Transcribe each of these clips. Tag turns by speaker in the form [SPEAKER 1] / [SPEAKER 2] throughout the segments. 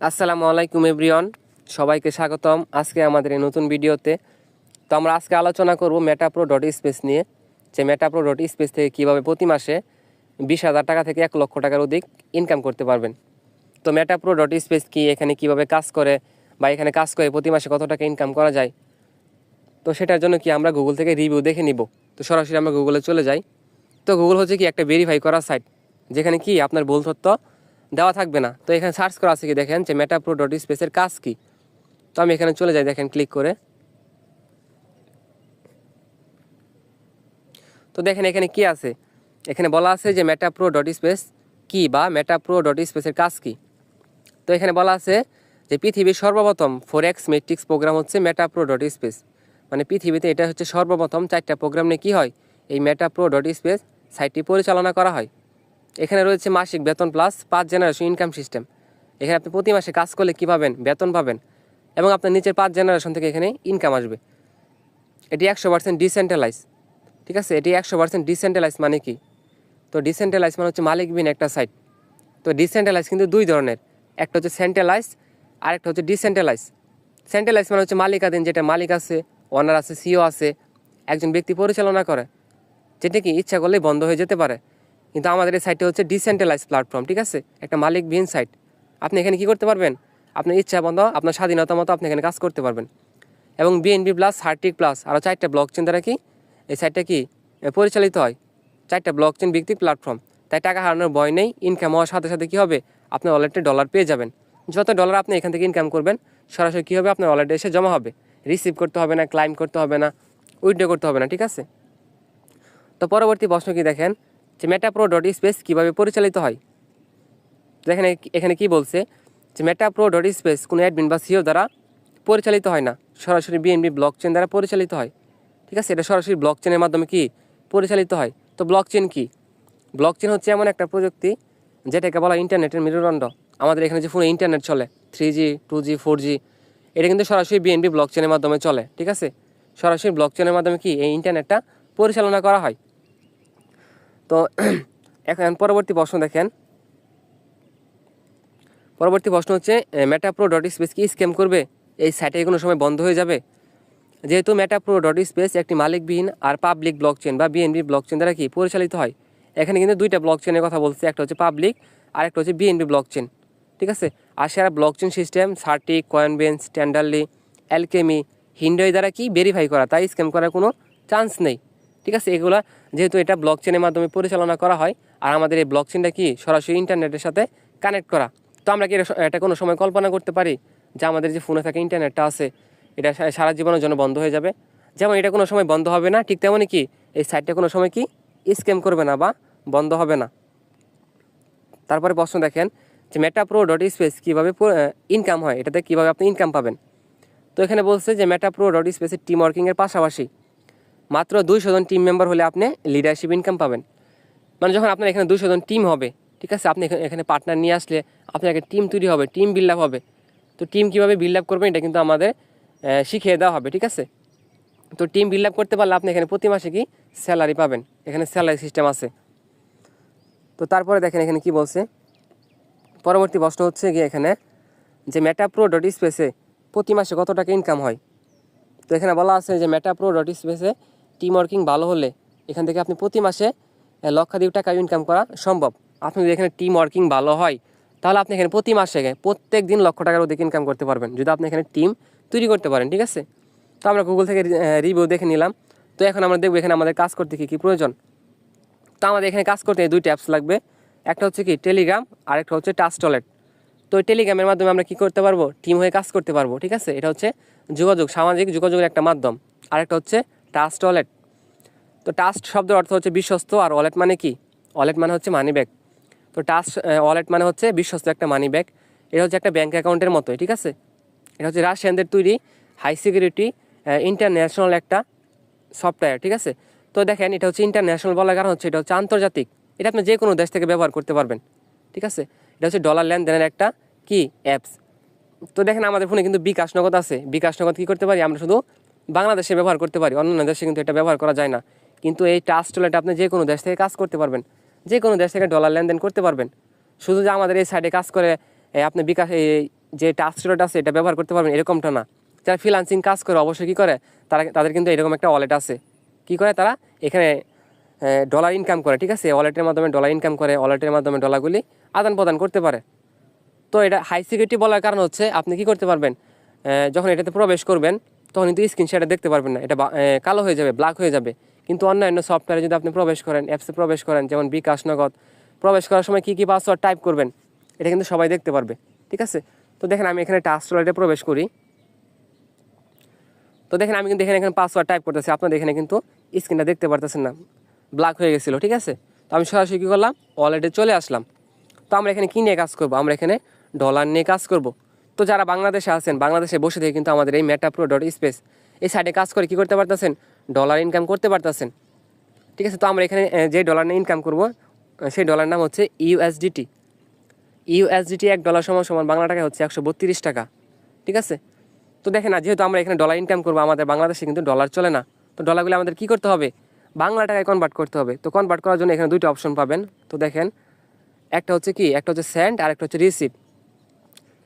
[SPEAKER 1] আসসালামু আলাইকুম, এভরিওয়ান। সবাইকে স্বাগতম আজকে আমাদের এই নতুন ভিডিওতে। তো আমরা আজকে আলোচনা করব মেটাপ্রো ডট স্পেস নিয়ে। যে মেটাপ্রো ডট স্পেস থেকে কীভাবে প্রতি মাসে বিশ হাজার টাকা থেকে এক লক্ষ টাকার অধিক ইনকাম করতে পারবেন। তো মেটাপ্রো ডট স্পেস কি, এখানে কীভাবে কাজ করে বা এখানে কাজ করে প্রতি মাসে কত টাকা ইনকাম করা যায়? তো সেটার জন্য কি আমরা গুগল থেকে রিভিউ দেখে নিব। তো সরাসরি আমরা গুগলে চলে যাই। তো গুগল হচ্ছে কি একটা ভেরিফাই করা সাইট যেখানে কি আপনার ভুল তথ্য দেওয়া থাকবে না। তো এখানে সার্চ করা আছে কি দেখেন যে মেটাপ্রো ডট স্পেসের কাজ কি। তো আমি এখানে চলে যাই, দেখেন ক্লিক করে। তো দেখেন এখানে কি আছে? এখানে বলা আছে যে মেটাপ্রো ডট স্পেস কি বা মেটাপ্রো ডট স্পেসের কাজ কি। তো এখানে বলা আছে যে পৃথিবীর সর্বপ্রথম ফোরেক্স মেট্রিক্স প্রোগ্রাম হচ্ছে মেটাপ্রো ডট স্পেস মানে পৃথিবীতে এটা হচ্ছে সর্বপ্রথম চারটা প্রোগ্রাম নিয়ে কী হয়? এই মেটাপ্রো ডট স্পেস সাইটটি পরিচালনা করা হয়। এখানে রয়েছে মাসিক বেতন প্লাস পাঁচ জেনারেশন ইনকাম সিস্টেম এখানে আপনি প্রতি মাসে কাজ করলে কী পাবেন? বেতন পাবেন। এবং আপনার নিচের পাঁচ জেনারেশন থেকে এখানে ইনকাম আসবে। এটি একশো পার্সেন্ট ডিসেন্ট্রালাইজ ঠিক আছে? এটি একশো পার্সেন্ট ডিসেন্ট্রালাইজ মানে কি? তো ডিসেন্ট্রালাইজ মানে হচ্ছে মালিকবিহীন একটা সাইট তো ডিসেন্ট্রালাইজ কিন্তু দুই ধরনের। একটা হচ্ছে সেন্ট্রালাইজ আর একটা হচ্ছে ডিসেন্ট্রালাইজ সেন্ট্রালাইজ মানে হচ্ছে মালিকাধীন যেটা মালিক আছে ওনার আছে সিও আছে, একজন ব্যক্তি পরিচালনা করে, যেটা কি ইচ্ছা করলেই বন্ধ হয়ে যেতে পারে। কিন্তু আমাদের এই সাইটটা হচ্ছে ডিসেন্ট্রালাইজ প্ল্যাটফর্ম ঠিক আছে? একটা মালিক মালিকবিহীন সাইট আপনি এখানে কি করতে পারবেন? আপনার ইচ্ছা বন্ধ আপনার স্বাধীনতা মতো আপনি এখানে কাজ করতে পারবেন। এবং বিএনবি প্লাস হার্টিক প্লাস আরও চারটা ব্লক চেন দ্বারা কি? এই সাইটটা কি? পরিচালিত হয়। চারটা ব্লক চেন ভিত্তিক প্ল্যাটফর্ম তাই টাকা হারানোর ভয় নেই ইনকাম হওয়ার সাথে সাথে কী হবে? আপনার ওয়ালেটে ডলার পেয়ে যাবেন। যত ডলার আপনি এখান থেকে ইনকাম করবেন, সরাসরি কী হবে? আপনার ওয়ালেটে এসে জমা হবে। রিসিভ করতে হবে না ক্লাইম করতে হবে না উইথড্র করতে হবে না, ঠিক আছে? তো পরবর্তী প্রশ্ন কি দেখেন? যে মেটাপ্রো ডট স্পেস কীভাবে পরিচালিত হয়। দেখেন এ- এখানে কি বলছে? যে মেটাপ্রো ডট স্পেস কোনো অ্যাডমিন বা সিও দ্বারা পরিচালিত হয় না। সরাসরি বিএনবি ব্লক চেন দ্বারা পরিচালিত হয়। ঠিক আছে? এটা সরাসরি ব্লক চেনের মাধ্যমে কি পরিচালিত হয়? তো ব্লক চেন কী? ব্লক চেন হচ্ছে এমন একটা প্রযুক্তি যেটাকে বলা ইন্টারনেটের মেরুদণ্ড। আমাদের এখানে যে ফোনে ইন্টারনেট চলে three G two G four G এটা কিন্তু সরাসরি বিএনবি ব্লক চেনের মাধ্যমে চলে। ঠিক আছে? সরাসরি ব্লক চেনের মাধ্যমে কি এই ইন্টারনেটটা পরিচালনা করা হয়? তো এখন পরবর্তী প্রশ্ন দেখেন। পরবর্তী প্রশ্ন হচ্ছে মেটাপ্রো ডট স্পেস কি স্ক্যাম করবে? এই সাইটে কোনো সময় বন্ধ হয়ে যাবে? যেহেতু মেটাপ্রো ডট স্পেস একটি মালিকবিহীন আর পাবলিক ব্লক চেন বা বিএনবি ব্লক চেন দ্বারা কি পরিচালিত হয়? এখানে কিন্তু দুইটা ব্লক চেনের কথা বলছে, একটা হচ্ছে পাবলিক আর একটা হচ্ছে বিএনবি ব্লক চেন ঠিক আছে? আর সেরা ব্লক চেন সিস্টেম সার্টিক কয়েনবেন্স স্ট্যান্ডার্লি অ্যালকেমি হিন্ডই দ্বারা কি ভেরিফাই করা? তাই স্ক্যাম করার কোনো চান্স নেই। ঠিক আছে? এগুলা যেহেতু এটা ব্লক চেনের মাধ্যমে পরিচালনা করা হয়, আর আমাদের এই ব্লক চেনটা কি সরাসরি ইন্টারনেটের সাথে কানেক্ট করা? তো আমরা কি এটা- কোনো সময় কল্পনা করতে পারি যে আমাদের যে ফোনে থাকা ইন্টারনেটটা আছে, এটা সারা জীবনের জন্য বন্ধ হয়ে যাবে? যেমন এটা কোনো সময় বন্ধ হবে না, ঠিক তেমনই কি এই সাইটটা কোনো সময় কি স্ক্যাম করবে না বা বন্ধ হবে না। তারপরে প্রশ্ন দেখেন যে মেটাপ্রো ডট স্পেস কীভাবে ইনকাম হয়? এটাতে কীভাবে আপনি ইনকাম পাবেন? তো এখানে বলছে যে মেটাপ্রো ডট স্পেসের টিম ওয়ার্কিংয়ের পাশাপাশি মাত্র দুইশো জন টিম মেম্বার হলে আপনি লিডারশিপ ইনকাম পাবেন। মানে যখন আপনার এখানে দুইশো জন টিম হবে, ঠিক আছে? আপনি এখানে- পার্টনার নিয়ে আসলে আপনার একটা টিম তৈরি হবে টিম বিল্ড আপ হবে। তো টিম কীভাবে বিল্ড আপ করবেন এটা কিন্তু আমাদের শিখিয়ে দেওয়া হবে, ঠিক আছে? তো টিম বিল্ড আপ করতে পারলে আপনি এখানে প্রতি মাসে কি স্যালারি পাবেন? এখানে স্যালারি সিস্টেম আছে। তো তারপরে দেখেন এখানে কি বলছে। পরবর্তী প্রশ্ন হচ্ছে গিয়ে এখানে যে মেটাপ্রো ডট স্পেসে প্রতি মাসে কত টাকা ইনকাম হয়? তো এখানে বলা আছে যে মেটাপ্রো ডট স্পেসে টিম ওয়ার্কিং ভালো হলে এখান থেকে আপনি প্রতি মাসে লক্ষাধিক টাকা ইনকাম করা সম্ভব। আপনি যদি এখানে টিম ওয়ার্কিং ভালো হয়, তাহলে আপনি এখানে প্রতি মাসে প্রত্যেক দিন লক্ষ টাকার অধিক ইনকাম করতে পারবেন। যদি আপনি এখানে টিম তৈরি করতে পারেন, ঠিক আছে? তো আমরা গুগল থেকে রিভিউ দেখে নিলাম। তো এখন আমরা দেখব এখানে আমাদের কাজ করতে কী কী প্রয়োজন। তো আমাদের এখানে কাজ করতে দুইটা অ্যাপস লাগবে। একটা হচ্ছে কি টেলিগ্রাম আর একটা হচ্ছে টাচ টলেট তো টেলিগ্রামের মাধ্যমে আমরা কি করতে পারব? টিম হয়ে কাজ করতে পারব, ঠিক আছে? এটা হচ্ছে যোগাযোগ, সামাজিক যোগাযোগের একটা মাধ্যম। আর একটা হচ্ছে টাচ টলেট তো টাস্ট শব্দের অর্থ হচ্ছে বিশ্বস্ত আর ওয়ালেট মানে কি? ওয়ালেট মানে হচ্ছে মানি ব্যাগ তো টাস্ট ওয়ালেট মানে হচ্ছে বিশ্বস্ত একটা মানি ব্যাগ এটা হচ্ছে একটা ব্যাঙ্ক অ্যাকাউন্টের মতোই, ঠিক আছে? এটা হচ্ছে রাশিয়ানদের তৈরি হাই সিকিউরিটি ইন্টারন্যাশনাল একটা সফটওয়্যার ঠিক আছে? তো দেখেন, এটা হচ্ছে ইন্টারন্যাশনাল বলার কারণ হচ্ছে এটা হচ্ছে আন্তর্জাতিক। এটা আপনি যে কোনো দেশ থেকে ব্যবহার করতে পারবেন, ঠিক আছে? এটা হচ্ছে ডলার লেনদেনের একটা কি? অ্যাপস তো দেখেন, আমাদের ফোনে কিন্তু বিকাশ নগদ আছে। বিকাশ নগদ কী করতে পারি? আমরা শুধু বাংলাদেশে ব্যবহার করতে পারি। অন্যান্য দেশে কিন্তু এটা ব্যবহার করা যায় না। কিন্তু এই টাচ টলেটা আপনি যে কোনো দেশ থেকে কাজ করতে পারবেন। যে কোনো দেশ থেকে ডলার লেনদেন করতে পারবেন। শুধু যে আমাদের এই সাইডে কাজ করে আপনি বিকাশ, এই যে টাস্ক আছে, এটা ব্যবহার করতে পারবেন, এরকমটা না। যারা ফ্রিলান্সিং কাজ করে, অবশ্যই কী করে, তারা, তাদের কিন্তু এরকম একটা ওয়ালেট আছে। কি করে তারা? এখানে ডলার ইনকাম করে, ঠিক আছে? ওয়ালেটের মাধ্যমে ডলার ইনকাম করে ওয়ালেটের মাধ্যমে ডলারগুলি আদান প্রদান করতে পারে। তো এটা হাই সিকিউরিটি বলার কারণ হচ্ছে, আপনি কি করতে পারবেন? যখন এটাতে প্রবেশ করবেন, তখন কিন্তু স্ক্রিন দেখতে পারবেন না। এটা কালো হয়ে যাবে ব্ল্যাক হয়ে যাবে। কিন্তু অন্যান্য সফটওয়্যারে যদি আপনি প্রবেশ করেন অ্যাপসে প্রবেশ করেন, যেমন বিকাশ নগদ, প্রবেশ করার সময় কী কী পাসওয়ার্ড টাইপ করবেন, এটা কিন্তু সবাই দেখতে পারবে, ঠিক আছে? তো দেখেন আমি এখানে টাস্ক ওয়ালেটে প্রবেশ করি। তো দেখেন আমি কিন্তু এখানে এখানে পাসওয়ার্ড টাইপ করতেছি আপনাদের এখানে কিন্তু স্ক্রিনটা দেখতে পারতেছেন না ব্ল্যাক হয়ে গেছিল, ঠিক আছে? তো আমি সরাসরি কী করলাম ওয়ালেটে চলে আসলাম। তো আমরা এখানে কী নিয়ে কাজ করব, আমরা এখানে ডলার নিয়ে কাজ করব। তো যারা বাংলাদেশে আছেন, বাংলাদেশে বসে থেকে কিন্তু আমাদের এই মেটা প্রো ডট স্পেস এই সাইডে কাজ করে কী করতে পারতেছেন? ডলার ইনকাম করতে পারতেছেন। ঠিক আছে, তো আমরা এখানে যে ডলার নিয়ে ইনকাম করব সেই ডলার নাম হচ্ছে ইউএসডিটি ইউএসডিটি এক ডলার সমান সমান বাংলা টাকায় হচ্ছে একশো বত্রিশ টাকা। ঠিক আছে? তো দেখেন না, যেহেতু আমরা এখানে ডলার ইনকাম করব, আমাদের বাংলাদেশে কিন্তু ডলার চলে না। তো ডলারগুলো আমাদের কী করতে হবে? বাংলা টাকায় কনভার্ট করতে হবে। তো কনভার্ট করার জন্য এখানে দুইটা অপশন পাবেন। তো দেখেন, একটা হচ্ছে কি, একটা হচ্ছে সেন্ড আর একটা হচ্ছে রিসিভ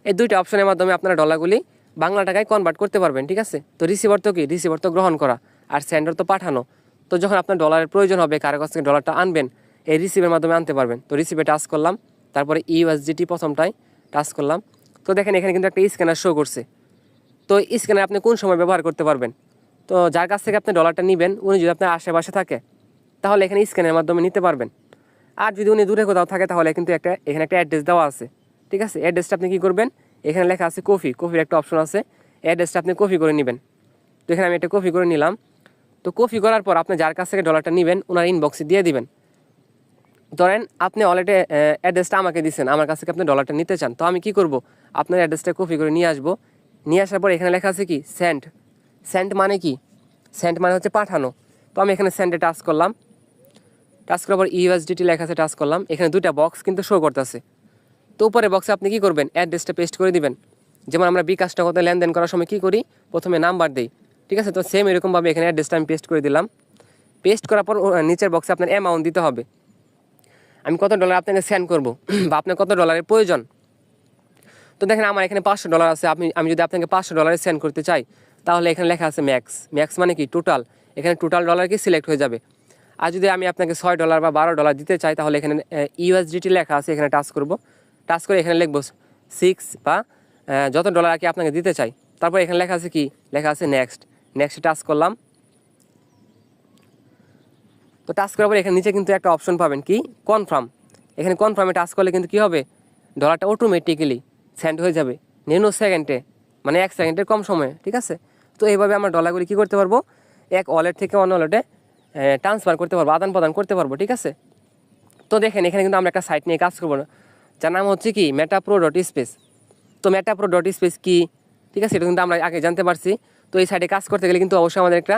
[SPEAKER 1] এই দুইটা অপশনের মাধ্যমে আপনারা ডলারগুলি বাংলা টাকায় কনভার্ট করতে পারবেন। ঠিক আছে? তো রিসিভার তো কি? রিসিভার তো গ্রহণ করা। আর সেন্ডার তো পাঠানো। তো যখন আপনার ডলারের প্রয়োজন হবে, কারও কাছ থেকে ডলারটা আনবেন, এই রিসিভের মাধ্যমে আনতে পারবেন। তো রিসিভে টাচ করলাম, তারপরে ইউএসজিটি প্রথমটাই টাচ করলাম। তো দেখেন, এখানে কিন্তু একটা স্ক্যানার শো করছে। তো স্ক্যানার আপনি কোন সময় ব্যবহার করতে পারবেন? তো যার কাছ থেকে আপনি ডলারটা নেবেন, উনি যদি আপনার আশেপাশে থাকে, তাহলে এখানে স্ক্যানের মাধ্যমে নিতে পারবেন। আর যদি উনি দূরে কোথাও থাকে, তাহলে কিন্তু একটা, এখানে একটা অ্যাড্রেস দেওয়া আছে। ঠিক আছে? অ্যাড্রেসটা আপনি কী করবেন? এখানে লেখা আছে কফি কফির একটা অপশন আছে। অ্যাড্রেসটা আপনি কপি করে নেবেন। তো এখানে আমি একটা কপি করে নিলাম। তো কপি করার পর আপনি যার কাছ থেকে ডলারটা নেবেন ওনার ইনবক্সে দিয়ে দিবেন। ধরেন আপনি অলরেডি অ্যাড্রেসটা আমাকে দিচ্ছেন আমার কাছ থেকে আপনি ডলারটা নিতে চান, তো আমি কি করব? আপনার অ্যাড্রেসটা কপি করে নিয়ে আসব। নিয়ে আসার পর এখানে লেখা আছে কি? সেন্ট সেন্ট মানে কি? সেন্ট মানে হচ্ছে পাঠানো। তো আমি এখানে সেন্টে টাচ করলাম। টাচ করার পর ইউএসডিটি লেখা আছে, টাচ করলাম। এখানে দুইটা বক্স কিন্তু শো করতেছে। তো উপরে বক্সে আপনি কি করবেন? অ্যাড্রেসটা পেস্ট করে দিবেন। যেমন আমরা বিকাশটা কত লেনদেন করার সময় কি করি? প্রথমে নাম্বার দিই। ঠিক আছে? তো সেম এরকমভাবে এখানে অ্যাড্রেসটা আমি পেস্ট করে দিলাম। পেস্ট করার পর নিচের বক্সে আপনার অ্যামাউন্ট দিতে হবে। আমি কত ডলার আপনাকে সেন্ড করব? বা আপনার কত ডলারের প্রয়োজন? তো দেখেন, আমার এখানে পাঁচশো ডলার আছে। আপনি, আমি যদি আপনাকে পাঁচশো ডলারে সেন্ড করতে চাই, তাহলে এখানে লেখা আছে ম্যাক্স ম্যাক্স মানে কি? টোটাল এখানে টোটাল ডলার কি সিলেক্ট হয়ে যাবে। আর যদি আমি আপনাকে ছয় ডলার বা বারো ডলার দিতে চাই, তাহলে এখানে ইউএসডিটি লেখা আছে। এখানে টাচ করব। টাচ করে এখানে লিখব সিক্স বা যত ডলার আর কি আপনাকে দিতে চাই। তারপর এখানে লেখা আছে কি? লেখা আছে নেক্সট নেক্সট টাচ করলাম। তো টাচ করার পর এখানে নিচে কিন্তু একটা অপশন পাবেন কি? কনফার্ম এখানে কনফার্মে টাচ করলে কিন্তু কি হবে? ডলারটা অটোমেটিক্যালি সেন্ড হয়ে যাবে। নিম্ন সেকেন্ডে মানে এক সেকেন্ডের কম সময়ে, ঠিক আছে? তো এইভাবে আমরা ডলারগুলি কী করতে পারব? এক ওয়ালেট থেকে অন্য ওয়ালেটে ট্রান্সফার করতে পারব, আদান প্রদান করতে পারব, ঠিক আছে? তো দেখেন, এখানে কিন্তু আমরা একটা সাইট নিয়ে কাজ করব যার নাম হচ্ছে কি? মেটাপ্রো ডট স্পেস তো মেটাপ্রো ডট স্পেস কি? ঠিক আছে, এটা কিন্তু আমরা আগে জানতে পারছি। তো এই সাইটে কাজ করতে গেলে কিন্তু অবশ্যই আমাদের একটা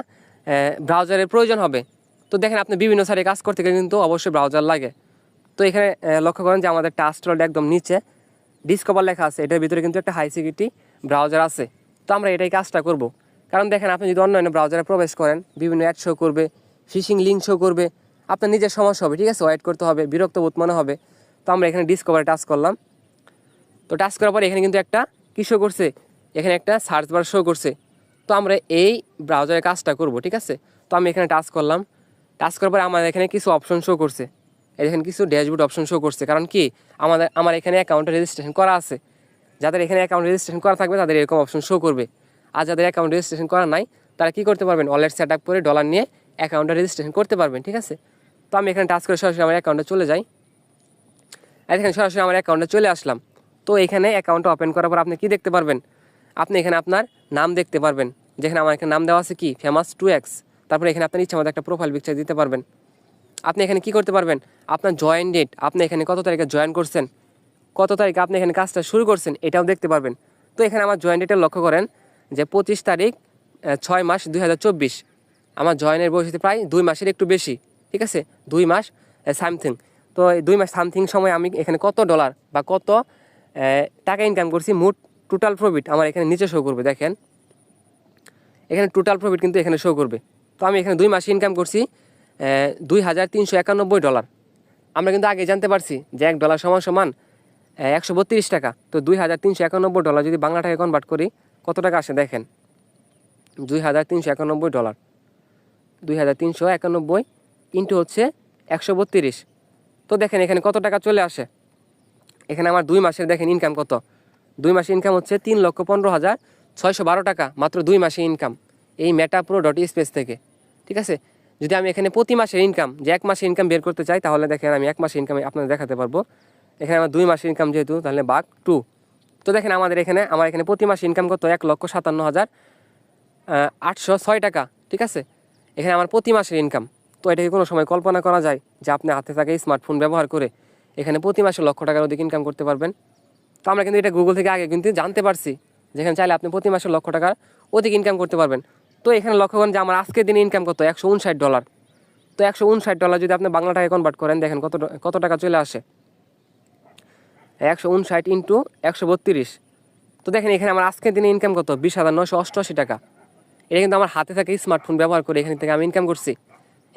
[SPEAKER 1] ব্রাউজারের প্রয়োজন হবে। তো দেখেন, আপনি বিভিন্ন সাইটে কাজ করতে গেলে কিন্তু অবশ্যই ব্রাউজার লাগে। তো এখানে লক্ষ্য করেন যে আমাদের টাস্টল একদম নিচে। ডিসকভার লেখা আছে, এটার ভিতরে কিন্তু একটা হাই সিকিউরিটি ব্রাউজার আছে। তো আমরা এটাই কাজটা করব। কারণ দেখেন, আপনি যদি অন্যান্য ব্রাউজারে প্রবেশ করেন, বিভিন্ন অ্যাড শো করবে ফিশিং লিঙ্ক শো করবে, আপনার নিজের সমস্যা হবে, ঠিক আছে? ওয়েট করতে হবে, বিরক্ত বোধ মনে হবে। তো আমরা এখানে ডিসকভারে টাচ করলাম। তো টাচ করার পরে এখানে কিন্তু একটা কী শো করছে? এখানে একটা সার্চ বার শো করছে। তো আমরা এই ব্রাউজারে কাজটা করব, ঠিক আছে? তো আমি এখানে টাচ করলাম। টাচ করার পরে আমার এখানে কিছু অপশন শো করছে। এখানে কিছু ড্যাশবোর্ড অপশন শো করছে। কারণ কি? আমাদের, আমার এখানে অ্যাকাউন্টে রেজিস্ট্রেশন করা আছে। যাদের এখানে অ্যাকাউন্ট রেজিস্ট্রেশন করা থাকবে, তাদের এরকম অপশন শো করবে। আর যাদের অ্যাকাউন্ট রেজিস্ট্রেশন করা নাই, তারা কী করতে পারবেন? ওয়ালেট সেট আপ করে ডলার নিয়ে অ্যাকাউন্টে রেজিস্ট্রেশন করতে পারবেন, ঠিক আছে? তো আমি এখানে টাচ করে সরাসরি আমার অ্যাকাউন্টে চলে যাই। আর এখানে সরাসরি আমার অ্যাকাউন্টে চলে আসলাম। তো এখানে অ্যাকাউন্ট ওপেন করার পর আপনি কি দেখতে পারবেন? আপনি এখানে আপনার নাম দেখতে পারবেন। যেখানে আমার এখানে নাম দেওয়া আছে কি? ফেমাস টু এক্স তারপরে এখানে আপনার ইচ্ছা মতো একটা প্রোফাইল পিকচার দিতে পারবেন। আপনি এখানে কি করতে পারবেন? আপনার জয়েন ডেট আপনি এখানে কত তারিখে জয়েন করছেন? কত তারিখে আপনি এখানে কাজটা শুরু করছেন? এটাও দেখতে পারবেন। তো এখানে আমার জয়েন ডেটে লক্ষ্য করেন যে পঁচিশ তারিখ ছয় মাস দুই হাজার চব্বিশ। আমার জয়েনের বয়স হতে প্রায় দুই মাসের একটু বেশি, ঠিক আছে? দুই মাস সামথিং তো এই দুই মাস সামথিং সময় আমি এখানে কত ডলার বা কত টাকা ইনকাম করছি মোট টোটাল প্রফিট আমার এখানে নিচে শো করবে, দেখেন। এখানে টোটাল প্রফিট কিন্তু এখানে শো করবে। তো আমি এখানে দুই মাসে ইনকাম করছি দুই হাজার তিনশো একানব্বই ডলার আমরা কিন্তু আগে জানতে পারছি যে এক ডলার সমান সমান একশো বত্রিশ টাকা। তো দুই হাজার তিনশো একানব্বই ডলার যদি বাংলা টাকায় কনভার্ট করি, কত টাকা আসে দেখেন? দুই হাজার তিনশো একানব্বই ডলার দুই হাজার তিনশো একানব্বই ইন্টু হচ্ছে একশো বত্রিশ। তো দেখেন এখানে কত টাকা চলে আসে? এখানে আমার দুই মাসের দেখেন ইনকাম কত। দুই মাসে ইনকাম হচ্ছে তিন লক্ষ পনেরো হাজার ছয়শো বারো টাকা, মাত্র দুই মাসে ইনকাম এই মেটা প্রো ডট স্পেস থেকে, ঠিক আছে? যদি আমি এখানে প্রতি মাসের ইনকাম যে এক মাসে ইনকাম বের করতে চাই, তাহলে দেখেন আমি এক মাসের ইনকাম আপনাদের দেখাতে পারব। এখানে আমার দুই মাসের ইনকাম যেহেতু, তাহলে বাঘ টু তো দেখেন আমাদের এখানে, আমার এখানে প্রতি মাসে ইনকাম কত? এক লক্ষ সাতান্ন হাজার আটশো ছয় টাকা, ঠিক আছে? এখানে আমার প্রতি মাসের ইনকাম তো এটাকে কোনো সময় কল্পনা করা যায় যে আপনি হাতে থাকা স্মার্টফোন ব্যবহার করে এখানে প্রতি মাসে লক্ষ টাকার অধিক ইনকাম করতে পারবেন। তো আমরা কিন্তু এটা গুগল থেকে আগে কিন্তু জানতে পারছি, যেখানে চাইলে আপনি প্রতি মাসে লক্ষ টাকার অধিক ইনকাম করতে পারবেন। তো এখানে লক্ষ্য করেন যে আমার আজকের দিনে ইনকাম কত? একশো উনষাট ডলার তো একশো উনষাট ডলার যদি আপনি বাংলা টাকায় কনভার্ট করেন, দেখেন কত কত টাকা চলে আসে। একশো উনষাট ইন্টু একশো বত্রিশ। তো দেখেন এখানে আমার আজকের দিনে ইনকাম কত? বিশ হাজার নশো অষ্টআশি টাকা। এটা কিন্তু আমার হাতে থাকে স্মার্টফোন ব্যবহার করে এখান থেকে আমি ইনকাম করছি।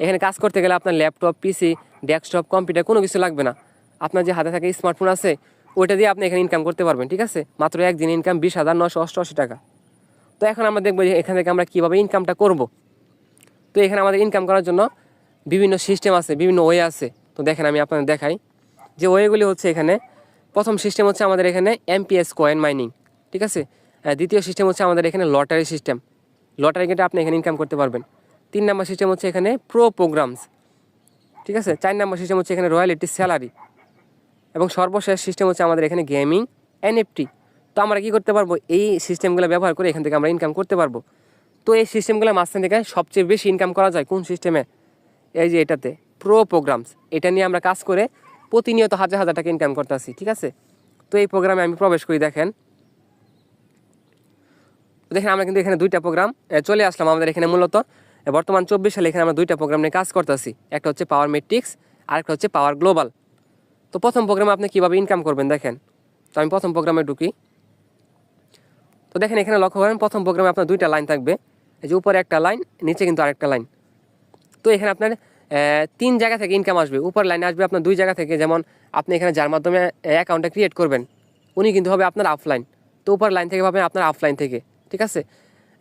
[SPEAKER 1] এখানে কাজ করতে গেলে আপনার ল্যাপটপ পিসি ডেস্কটপ কম্পিউটার কোনো কিছু লাগবে না। আপনার যে হাতে থাকে স্মার্টফোন আছে ওইটা দিয়ে আপনি এখানে ইনকাম করতে পারবেন ঠিক আছে? মাত্র একদিন ইনকাম বিশ হাজার নশো অষ্টআশি টাকা। তো এখন আমরা দেখব যে এখান থেকে আমরা কীভাবে ইনকামটা করব। তো এখানে আমাদের ইনকাম করার জন্য বিভিন্ন সিস্টেম আছে বিভিন্ন ওয়ে আছে। তো দেখেন আমি আপনাদের দেখাই যে ওয়েগুলি হচ্ছে এখানে। প্রথম সিস্টেম হচ্ছে আমাদের এখানে এমপিএস কয়েন মাইনিং ঠিক আছে? আহ, দ্বিতীয় সিস্টেম হচ্ছে আমাদের এখানে লটারি সিস্টেম লটারি কেটে আপনি এখানে ইনকাম করতে পারবেন। তিন নাম্বার সিস্টেম হচ্ছে এখানে প্রো প্রোগ্রামস ঠিক আছে? চার নাম্বার সিস্টেম হচ্ছে এখানে রয়্যালিটি স্যালারি এবং সর্বশেষ সিস্টেম হচ্ছে আমাদের এখানে গেমিং এনএফটি তো আমরা কি করতে পারব? এই সিস্টেমগুলো ব্যবহার করে এখান থেকে আমরা ইনকাম করতে পারব। তো এই সিস্টেমগুলো মাঝখান থেকে সবচেয়ে বেশি ইনকাম করা যায় কোন সিস্টেমে এই যে এটাতে প্রো প্রোগ্রামস এটা নিয়ে আমরা কাজ করে প্রতিনিয়ত হাজার হাজার টাকা ইনকাম করতেছি ঠিক আছে? তো এই প্রোগ্রামে আমি প্রবেশ করি, দেখেন। দেখেন, আমরা কিন্তু এখানে দুইটা প্রোগ্রাম চলে আসলাম আমাদের এখানে মূলত। বর্তমান চব্বিশ সালে এখানে আমরা দুইটা প্রোগ্রাম নিয়ে কাজ করতেছি একটা হচ্ছে পাওয়ার মেট্রিক্স আর একটা হচ্ছে পাওয়ার গ্লোবাল তো প্রথম প্রোগ্রামে আপনি কীভাবে ইনকাম করবেন দেখেন। তো আমি প্রথম প্রোগ্রামে ঢুকি। তো দেখেন এখানে লক্ষ্য করেন, প্রথম প্রোগ্রামে আপনার দুইটা লাইন থাকবে। এই যে উপরে একটা লাইন নিচে কিন্তু আরেকটা লাইন তো এখানে আপনার তিন জায়গা থেকে ইনকাম আসবে। উপর লাইনে আসবে আপনার দুই জায়গা থেকে। যেমন আপনি এখানে যার মাধ্যমে অ্যাকাউন্টটা ক্রিয়েট করবেন, উনি কিন্তু হবে আপনার অফলাইন তো উপর লাইন থেকে পাবেন আপনার অফলাইন থেকে, ঠিক আছে?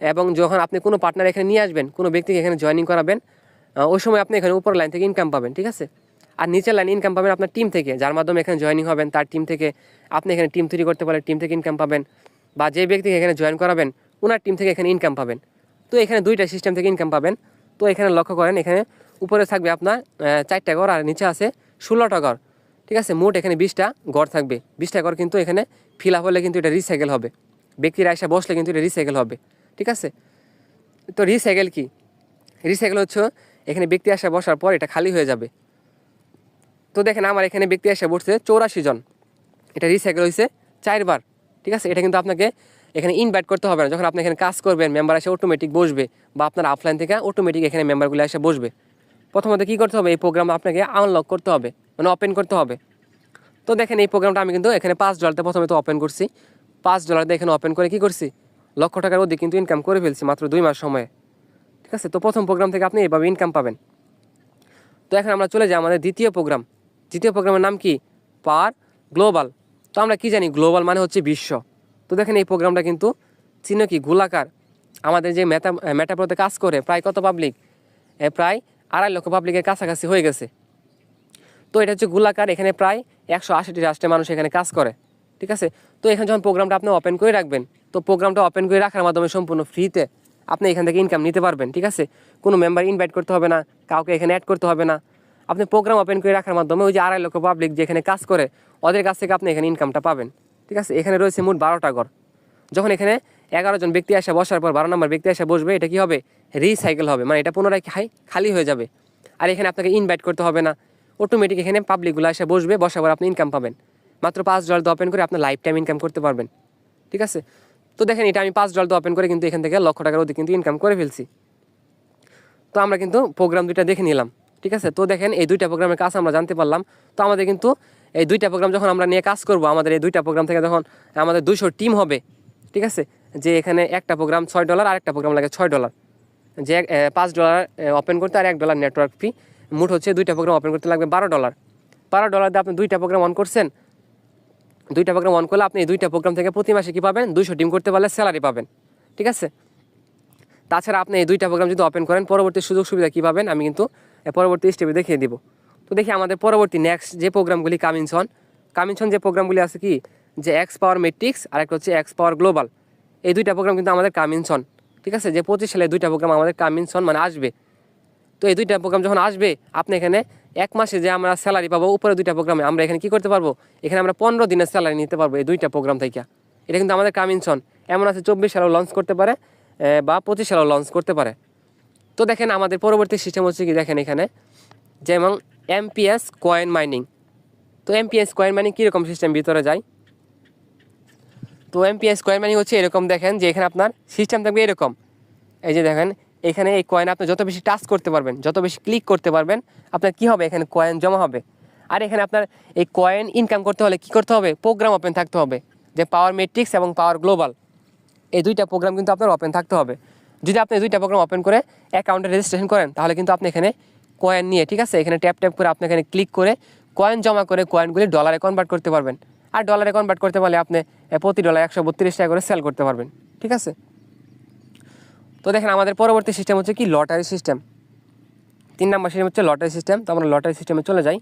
[SPEAKER 1] এবং যখন আপনি কোনো পার্টনার এখানে নিয়ে আসবেন, কোনো ব্যক্তিকে এখানে জয়েনিং করাবেন ওই সময় আপনি এখানে উপর লাইন থেকে ইনকাম পাবেন, ঠিক আছে? আর নিচের লাইন ইনকাম পাবেন আপনার টিম থেকে, যার মাধ্যমে এখানে জয়েনিং হবেন, তার টিম থেকে আপনি এখানে টিম তৈরি করতে পারলে টিম থেকে ইনকাম পাবেন, বা যে ব্যক্তিকে এখানে জয়েন করাবেন ওনার টিম থেকে এখানে ইনকাম পাবেন। তো এখানে দুইটা সিস্টেম থেকে ইনকাম পাবেন। তো এখানে লক্ষ্য করেন, এখানে উপরে থাকবে আপনার চারটা ঘর আর নিচে আছে ষোলোটা ঘর। ঠিক আছে? মোট এখানে বিশটা ঘর থাকবে। বিশটা ঘর কিন্তু এখানে ফিল আপ হলে কিন্তু এটা রিসাইকেল হবে। ব্যক্তিরা এসে বসলে কিন্তু এটা রিসাইকেল হবে। ঠিক আছে? তো রিসাইকেল কি? রিসাইকেল হচ্ছে এখানে ব্যক্তি আসে বসার পর এটা খালি হয়ে যাবে। তো দেখেন আমার এখানে ব্যক্তি এসে বসছে চৌরাশি জন। এটা রিসাইকেল হয়েছে চারবার, ঠিক আছে? এটা কিন্তু আপনাকে এখানে ইনভাইট করতে হবে না। যখন আপনি এখানে কাজ করবেন মেম্বার এসে অটোমেটিক বসবে বা আপনার অফলাইন থেকে অটোমেটিক এখানে মেম্বারগুলো এসে বসবে। প্রথমত কী করতে হবে? এই প্রোগ্রাম আপনাকে আনলক করতে হবে মানে ওপেন করতে হবে। তো দেখেন এই প্রোগ্রামটা আমি কিন্তু এখানে পাঁচ ডলারতে প্রথমে তো ওপেন করছি। পাঁচ ডলার দিয়ে এখানে ওপেন করে কী করছি? লক্ষ টাকার অধিক কিন্তু ইনকাম করে ফেলছি মাত্র দুই মাস সময়ে, ঠিক আছে? তো প্রথম প্রোগ্রাম থেকে আপনি এইভাবে ইনকাম পাবেন। তো এখন আমরা চলে যাই আমাদের দ্বিতীয় প্রোগ্রাম দ্বিতীয় প্রোগ্রামের নাম কি? Power global. তো আমরা কি জানি? গ্লোবাল মানে হচ্ছে বিশ্ব। তো দেখেন এই প্রোগ্রামটা কিন্তু চিহ্ন কি? গোলাকার। আমাদের যে মেটা মেটাপ্রোতে কাজ করে প্রায় কত পাবলিক প্রায় আড়াই লক্ষ পাবলিকের কাছাকাছি হয়ে গেছে। তো এটা হচ্ছে গোলাকার, এখানে প্রায় একশো আশিটি রাষ্ট্রের মানুষ এখানে কাজ করে। ঠিক আছে? তো এখানে যখন প্রোগ্রামটা আপনি ওপেন করে রাখবেন, তো প্রোগ্রামটা ওপেন করে রাখার মাধ্যমে সম্পূর্ণ ফ্রিতে আপনি এখান থেকে ইনকাম নিতে পারবেন। ঠিক আছে? কোনো মেম্বার ইনভাইট করতে হবে না, কাউকে এখানে অ্যাড করতে হবে না। আপনি প্রোগ্রাম ওপেন করে রাখার মাধ্যমে ওই যে আড়াই লক্ষ পাবলিক যে এখানে কাজ করে, ওদের কাছ থেকে আপনি এখানে ইনকামটা পাবেন। ঠিক আছে? এখানে রয়েছে মোট বারোটা ঘর। যখন এখানে এগারো জন ব্যক্তি এসে বসার পর বারো নম্বর ব্যক্তি এসে বসবে, এটা কি হবে? রিসাইকেল হবে। মানে এটা পুনরায় খাই খালি হয়ে যাবে। আর এখানে আপনাকে ইনভাইট করতে হবে না। অটোমেটিক এখানে পাবলিকগুলো এসে বসবে, বসার পর আপনি ইনকাম পাবেন। মাত্র পাঁচ ডলার দিয়ে ওপেন করে আপনার লাইফ টাইম ইনকাম করতে পারবেন। ঠিক আছে? তো দেখেন, এটা আমি পাঁচ ডলার দিয়ে ওপেন করে কিন্তু এখান থেকে লক্ষ টাকার অধিক কিন্তু ইনকাম করে ফেলছি। তো আমরা কিন্তু প্রোগ্রাম দুইটা দেখে নিলাম। ঠিক আছে? তো দেখেন, এই দুইটা প্রোগ্রামের কাজ আমরা জানতে পারলাম। তো আমাদের কিন্তু এই দুইটা প্রোগ্রাম যখন আমরা নিয়ে কাজ করব, আমাদের এই দুইটা প্রোগ্রাম থেকে যখন আমাদের দুইশো টিম হবে, ঠিক আছে? যে এখানে একটা প্রোগ্রাম ছয় ডলার আর একটা প্রোগ্রাম লাগে ছয় ডলার যে পাঁচ ডলার ওপেন করতে আর এক ডলার নেটওয়ার্ক ফি মোট হচ্ছে দুইটা প্রোগ্রাম ওপেন করতে লাগবে বারো ডলার বারো ডলার দিয়ে আপনি দুইটা প্রোগ্রাম অন করছেন, দুইটা প্রোগ্রাম অন করলে আপনি এই দুইটা প্রোগ্রাম থেকে প্রতি মাসে কী পাবেন? দুইশো টিম করতে পারলে স্যালারি পাবেন, ঠিক আছে? তাছাড়া আপনি এই দুইটা প্রোগ্রাম যদি ওপেন করেন, পরবর্তী সুযোগ সুবিধা কী পাবেন? আমি কিন্তু পরবর্তী স্টেপে দেখিয়ে দিব। তো দেখি আমাদের পরবর্তী নেক্সট যে প্রোগ্রামগুলি কামিনসন কামিনসন যে প্রোগ্রামগুলি আছে কি? যে এক্স পাওয়ার মেট্রিক্স আর একটা হচ্ছে এক্স পাওয়ার গ্লোবাল এই দুইটা প্রোগ্রাম কিন্তু আমাদের কামিনসন ঠিক আছে? যে পঁচিশ সালে দুইটা প্রোগ্রাম আমাদের কামিনসন মানে আসবে। তো এই দুইটা প্রোগ্রাম যখন আসবে, আপনি এখানে এক মাসে যে আমরা স্যালারি পাবো, উপরে দুইটা প্রোগ্রামে আমরা এখানে কি করতে পারব? এখানে আমরা পনেরো দিনের স্যালারি নিতে পারব এই দুইটা প্রোগ্রাম থেকে। এটা কিন্তু আমাদের কামিনসন এমন আছে চব্বিশ সালেও লঞ্চ করতে পারে বা পঁচিশ সালেও লঞ্চ করতে পারে। তো দেখেন আমাদের পরবর্তী সিস্টেম হচ্ছে কি দেখেন এখানে, যেমন এমপিএস কয়েন মাইনিং তো এমপিএস কয়েন মাইনিং কীরকম সিস্টেম ভিতরে যায়? তো এমপিএস কয়েন মাইনিং হচ্ছে এরকম দেখেন যে এখানে আপনার সিস্টেম থাকবে এরকম। এই যে দেখেন, এখানে এই কয়েন আপনি যত বেশি টাচ করতে পারবেন, যত বেশি ক্লিক করতে পারবেন, আপনার কি হবে? এখানে কয়েন জমা হবে। আর এখানে আপনার এই কয়েন ইনকাম করতে হলে কি করতে হবে? প্রোগ্রাম ওপেন থাকতে হবে, যে পাওয়ার মেট্রিক্স এবং পাওয়ার গ্লোবাল এই দুইটা প্রোগ্রাম কিন্তু আপনার ওপেন থাকতে হবে। যদি আপনি দুইটা প্রোগ্রাম ওপেন করে অ্যাকাউন্টে রেজিস্ট্রেশন করেন, তাহলে কিন্তু আপনি এখানে কয়েন নিয়ে, ঠিক আছে? এখানে ট্যাপ ট্যাপ করে আপনি এখানে ক্লিক করে কয়েন জমা করে কয়েনগুলি ডলারে কনভার্ট করতে পারবেন। আর ডলারে কনভার্ট করতে পারলে আপনি প্রতি ডলার একশো বত্রিশ টাকা করে সেল করতে পারবেন, ঠিক আছে? তো দেখেন, আমাদের পরবর্তী সিস্টেম হচ্ছে কি? লটারি সিস্টেম তিন নম্বর সিস্টেম হচ্ছে লটারি সিস্টেম তো আমরা লটারি সিস্টেমে চলে যাই।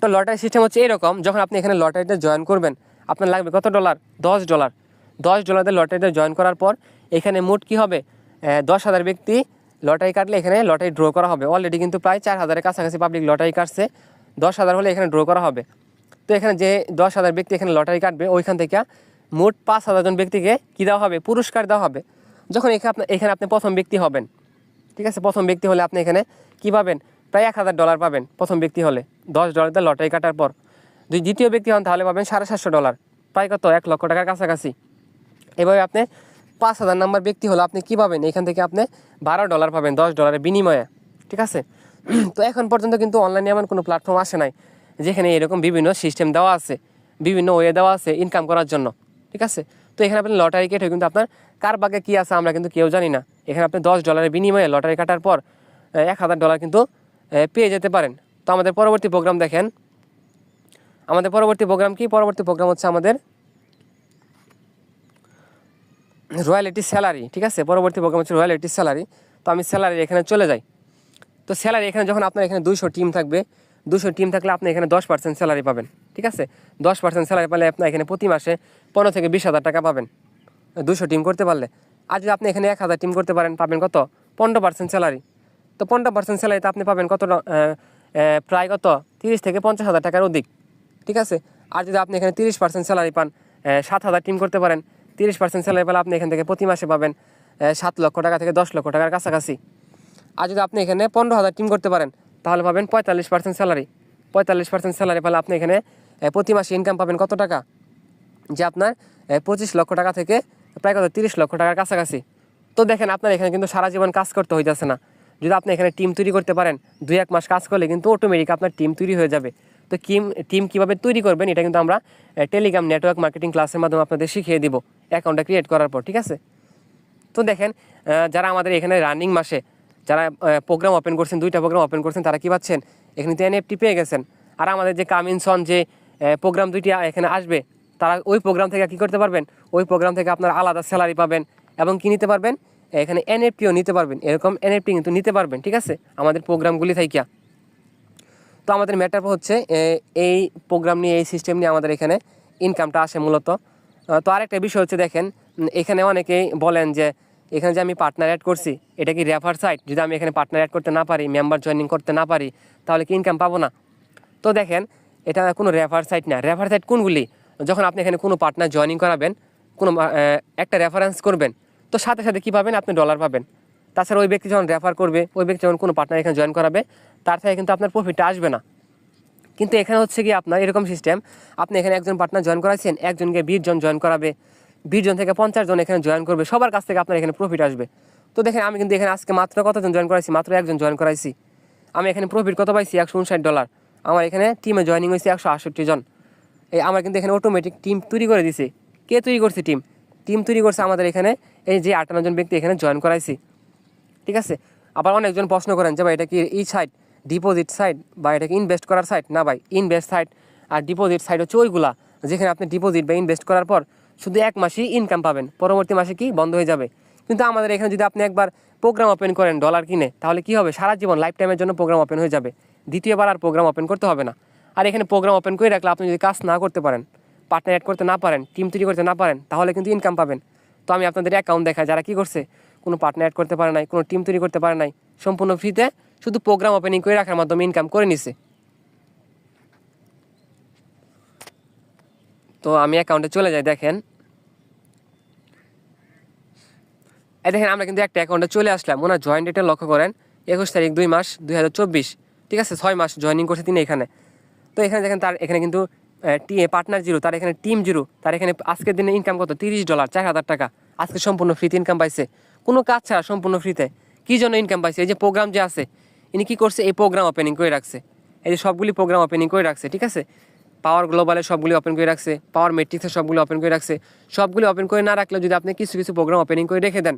[SPEAKER 1] তো লটারি সিস্টেম হচ্ছে এরকম, যখন আপনি এখানে লটারিতে জয়েন করবেন, আপনার লাগবে কত ডলার দশ ডলার দশ ডলারের লটারিতে জয়েন করার পর এখানে মোট কী হবে? দশ হাজার ব্যক্তি লটারি কাটলে এখানে লটারি ড্র করা হবে। অলরেডি কিন্তু প্রায় চার হাজারের কাছাকাছি পাবলিক লটারি কাটছে। দশ হাজার হলে এখানে ড্র করা হবে। তো এখানে যে দশ হাজার ব্যক্তি এখানে লটারি কাটবে, ওইখান থেকে মোট পাঁচ হাজার জন ব্যক্তিকে কী দেওয়া হবে? পুরস্কার দেওয়া হবে। যখন এখানে এখানে আপনি প্রথম ব্যক্তি হবেন, ঠিক আছে? প্রথম ব্যক্তি হলে আপনি এখানে কী পাবেন? প্রায় এক হাজার ডলার পাবেন প্রথম ব্যক্তি হলে। দশ ডলার দিয়ে লটারি কাটার পর। যদি দ্বিতীয় ব্যক্তি হন তাহলে পাবেন সাড়ে সাতশো ডলার প্রায় কত? এক লক্ষ টাকার কাছাকাছি। এভাবে আপনি পাঁচ হাজার নাম্বার ব্যক্তি হলে আপনি কী পাবেন? এখান থেকে আপনি বারো ডলার পাবেন, দশ ডলারের বিনিময়ে, ঠিক আছে? তো এখন পর্যন্ত কিন্তু অনলাইনে এমন কোনো প্ল্যাটফর্ম আসে নাই, যেখানে এরকম বিভিন্ন সিস্টেম দেওয়া আছে, বিভিন্ন ওয়ে দেওয়া আছে ইনকাম করার জন্য, ঠিক আছে? তো এখানে আপনি লটারি কেটে কিন্তু আপনার কার বাগে কী আছে আমরা কিন্তু কেউ জানি না। এখানে আপনি দশ ডলারের বিনিময়ে লটারি কাটার পর এক হাজার ডলার কিন্তু পেয়ে যেতে পারেন। তো আমাদের পরবর্তী প্রোগ্রাম দেখেন। আমাদের পরবর্তী প্রোগ্রাম কি? পরবর্তী প্রোগ্রাম হচ্ছে আমাদের রয়্যালিটি স্যালারি, ঠিক আছে? পরবর্তী প্রোগ্রাম হচ্ছে রয়্যালিটি স্যালারি। তো আমি স্যালারি এখানে চলে যাই। তো স্যালারি এখানে যখন আপনার এখানে দুইশো টিম থাকবে দুশো টিম থাকলে আপনি এখানে দশ পার্সেন্ট স্যালারি পাবেন, ঠিক আছে? দশ পার্সেন্ট স্যালারি পেলে আপনার এখানে প্রতি মাসে পনেরো থেকে বিশ হাজার টাকা পাবেন দুশো টিম করতে পারলে। আর যদি আপনি এখানে এক হাজার টিম করতে পারেন, পাবেন কত? পনেরো পার্সেন্ট স্যালারি। তো পনেরো পার্সেন্ট স্যালারিতে আপনি পাবেন কত প্রায় কত? তিরিশ থেকে পঞ্চাশ হাজার টাকার অধিক, ঠিক আছে? আর যদি আপনি এখানে তিরিশ পার্সেন্ট স্যালারি পান সাত হাজার টিম করতে পারেন তিরিশ পার্সেন্ট স্যালারি পেলে আপনি এখান থেকে প্রতি মাসে পাবেন সাত লক্ষ টাকা থেকে দশ লক্ষ টাকার কাছাকাছি। আর যদি আপনি এখানে পনেরো হাজার টিম করতে পারেন, তাহলে পাবেন পঁয়তাল্লিশ পার্সেন্ট স্যালারি পঁয়তাল্লিশ পার্সেন্ট স্যালারি পেলে আপনি এখানে প্রতি মাসে ইনকাম পাবেন কত টাকা? যে আপনার পঁচিশ লক্ষ টাকা থেকে প্রায় কত? তিরিশ লক্ষ টাকার কাছাকাছি। তো দেখেন, আপনার এখানে কিন্তু সারা জীবন কাজ করতে হইতেছে না। যদি আপনি এখানে টিম তৈরি করতে পারেন, দুই এক মাস কাজ করলে কিন্তু অটোমেটিক আপনার টিম তৈরি হয়ে যাবে। তো কিম টিম কীভাবে তৈরি করবেন, এটা কিন্তু আমরা টেলিগ্রাম নেটওয়ার্ক মার্কেটিং ক্লাসের মাধ্যমে আপনাদের শিখিয়ে দিব অ্যাকাউন্টটা ক্রিয়েট করার পর, ঠিক আছে? তো দেখেন যারা আমাদের এখানে রানিং মাসে, যারা প্রোগ্রাম ওপেন করছেন, দুইটা প্রোগ্রাম ওপেন করছেন, তারা কি পাচ্ছেন? এখানে তো এনএফটি পেয়ে গেছেন। আর আমাদের যে কামিনসন যে প্রোগ্রাম দুইটি এখানে আসবে, তারা ওই প্রোগ্রাম থেকে কি করতে পারবেন? ওই প্রোগ্রাম থেকে আপনার আলাদা স্যালারি পাবেন এবং কি নিতে পারবেন? এখানে এনএফটিও নিতে পারবেন, এরকম এনএফটি কিন্তু নিতে পারবেন, ঠিক আছে? আমাদের প্রোগ্রামগুলি থাইকা। তো আমাদের ম্যাটার হচ্ছে এই প্রোগ্রাম নিয়ে, এই সিস্টেম নিয়ে আমাদের এখানে ইনকামটা আসে মূলত। তো আরেকটা বিষয় হচ্ছে দেখেন এখানে অনেকেই বলেন যে, এখানে যে আমি পার্টনার অ্যাড করছি, এটা কি রেফার সাইট যদি আমি এখানে পার্টনার অ্যাড করতে না পারি মেম্বার জয়েনিং করতে না পারি, তাহলে কি ইনকাম পাবো না? তো দেখেন, এটা কোনো রেফার সাইট না। রেফার সাইট কোনগুলি? যখন আপনি এখানে কোনো পার্টনার জয়েনিং করাবেন, কোনো একটা রেফারেন্স করবেন, তো সাথে সাথে কী পাবেন? আপনি ডলার পাবেন। তাছাড়া ওই ব্যক্তি যখন রেফার করবে, ওই ব্যক্তি যখন কোনো পার্টনার এখানে জয়েন করাবে তার থেকে কিন্তু আপনার প্রফিটটা আসবে না। কিন্তু এখানে হচ্ছে কি আপনার এরকম সিস্টেম আপনি এখানে একজন পার্টনার জয়েন করাচ্ছেন একজনকে বিশ জন জয়েন করাবে, বিশ জন থেকে পঞ্চাশ জন এখানে জয়েন করবে, সবার কাছ থেকে আপনার এখানে প্রফিট আসবে। তো দেখেন আমি কিন্তু এখানে আজকে মাত্র কতজন জয়েন করাইছি? মাত্র একজন জয়েন করাইছি। আমি এখানে প্রফিট কত পাইছি? একশো উনষাট ডলার আমার এখানে টিমে জয়েনিং হয়েছে একশো আটষট্টি জন। এই আমার কিন্তু এখানে অটোমেটিক টিম তৈরি করে দিছে। কে তৈরি করছে টিম টিম তৈরি করছে আমাদের এখানে এই যে আটান্ন জন ব্যক্তি এখানে জয়েন করাইছি। ঠিক আছে? আবার অনেকজন প্রশ্ন করেন যে ভাই, এটা কি ই সাইট ডিপোজিট সাইট বা এটাকে ইনভেস্ট করার সাইট না ভাই ইনভেস্ট সাইট আর ডিপোজিট সাইড হচ্ছে ওইগুলা, যেখানে আপনি ডিপোজিট বা ইনভেস্ট করার পর শুধু এক মাসেই ইনকাম পাবেন, পরবর্তী মাসে কি বন্ধ হয়ে যাবে। কিন্তু আমাদের এখানে যদি আপনি একবার প্রোগ্রাম ওপেন করেন ডলার কিনে, তাহলে কি হবে? সারা জীবন লাইফ টাইমের জন্য প্রোগ্রাম ওপেন হয়ে যাবে। দ্বিতীয়বার আর প্রোগ্রাম ওপেন করতে হবে না। আর এখানে প্রোগ্রাম ওপেন করে রাখলে আপনি যদি কাজ না করতে পারেন পার্টনার অ্যাড করতে না পারেন টিম তৈরি করতে না পারেন, তাহলে কিন্তু ইনকাম পাবেন। তো আমি আপনাদের অ্যাকাউন্ট দেখাই, যারা কি করছে কোনো পার্টনার অ্যাড করতে পারে নাই, কোনো টিম তৈরি করতে পারে নাই, সম্পূর্ণ ফ্রিতে শুধু প্রোগ্রাম ওপেনিং করে রাখার মাধ্যমে ইনকাম করে নিছে। তো আমি অ্যাকাউন্টে চলে যাই, দেখেন। এই দেখেন, আমরা কিন্তু একটা অ্যাকাউন্টে চলে আসলাম। ওনার জয়েন ডেটে লক্ষ্য করেন, একুশ তারিখ দুই মাস দুই হাজার চব্বিশ। ঠিক আছে? ছয় মাস জয়েনিং করছে তিনি এখানে। তো এখানে দেখেন, তার এখানে কিন্তু পার্টনার জিরো, তার এখানে টিম জিরো, তার এখানে আজকের দিনে ইনকাম কত? তিরিশ ডলার চার হাজার টাকা। আজকে সম্পূর্ণ ফ্রিতে ইনকাম পাইছে। কোনো কাজ ছাড়া, সম্পূর্ণ ফ্রিতে কী জন্য ইনকাম পাইছে? এই যে প্রোগ্রাম যে আছে, ইনি কী করছে? এই প্রোগ্রাম ওপেনিং করে রাখছে। এই যে সবগুলি প্রোগ্রাম ওপেনিং করে রাখছে, ঠিক আছে? পাওয়ার গ্লোবালে সবগুলি ওপেন করে রাখছে পাওয়ার মেট্রিক্সে সবগুলো ওপেন করে রাখছে। সবগুলি ওপেন করে না রাখলে যদি আপনি কিছু কিছু প্রোগ্রাম ওপেনিং করে রেখে দেন,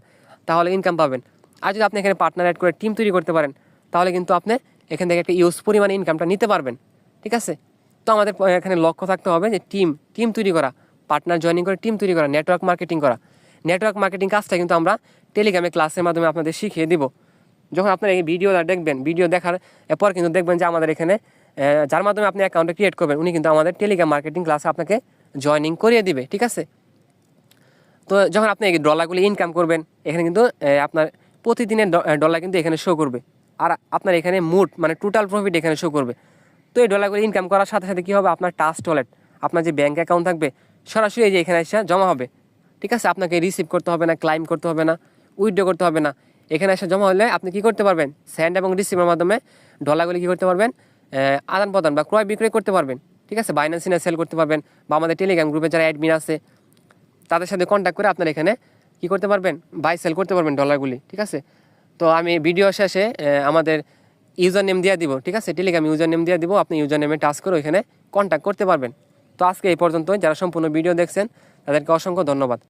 [SPEAKER 1] তাহলে ইনকাম পাবেন। আর যদি আপনি এখানে পার্টনার অ্যাড করে টিম তৈরি করতে পারেন, তাহলে কিন্তু আপনি এখান থেকে একটা ইউজ পরিমাণে ইনকামটা নিতে পারবেন, ঠিক আছে? তো আমাদের এখানে লক্ষ্য থাকতে হবে যে টিম টিম তৈরি করা পার্টনার জয়েনিং করে টিম তৈরি করা নেটওয়ার্ক মার্কেটিং করা। নেটওয়ার্ক মার্কেটিং কাজটা কিন্তু আমরা টেলিগ্রামে ক্লাসের মাধ্যমে আপনাদের শিখিয়ে দিব। যখন আপনারা এই ভিডিওটা দেখবেন ভিডিও দেখার পর কিন্তু দেখবেন যে আমাদের এখানে যার মাধ্যমে আপনি অ্যাকাউন্টে ক্রিয়েট করবেন, উনি কিন্তু আমাদের টেলিগ্রাম মার্কেটিং ক্লাসে আপনাকে জয়েনিং করিয়ে দিবে, ঠিক আছে? তো যখন আপনি এই ডলারগুলি ইনকাম করবেন, এখানে কিন্তু আপনার প্রতিদিনের ডলার কিন্তু এখানে শো করবে। আর আপনার এখানে মুড মানে টোটাল প্রফিট এখানে শো করবে। তো এই ডলারগুলি ইনকাম করার সাথে সাথে কী হবে? আপনার টাস্ট ওয়ালেট আপনার যে ব্যাঙ্ক অ্যাকাউন্ট থাকবে, সরাসরি এই যে এখানে এসে জমা হবে। ঠিক আছে? আপনাকে রিসিভ করতে হবে না ক্লাইম করতে হবে না। উইথড্র করতে হবে না। এখানে এসে জমা হলে আপনি কি করতে পারবেন? স্যান্ড এবং রিসিভের মাধ্যমে ডলারগুলি কী করতে পারবেন? আদান প্রদান বা ক্রয় বিক্রয় করতে পারবেন। ঠিক আছে? বাইন্যান্সিনে সেল করতে পারবেন বা আমাদের টেলিগ্রাম গ্রুপে যারা অ্যাডমিন আছে, তাদের সাথে কন্ট্যাক্ট করে আপনার এখানে কি করতে পারবেন? বাই সেল করতে পারবেন ডলারগুলি ঠিক আছে? তো আমি ভিডিও শেষে আমাদের ইউজার নেম দিয়ে দিব। ঠিক আছে? টেলিগ্রাম ইউজার নেম দিয়ে দিব। আপনি ইউজার নেমে টাচ করে ওইখানে কন্ট্যাক্ট করতে পারবেন। তো আজকে এই পর্যন্ত যারা সম্পূর্ণ ভিডিও দেখছেন, তাদেরকে অসংখ্য ধন্যবাদ।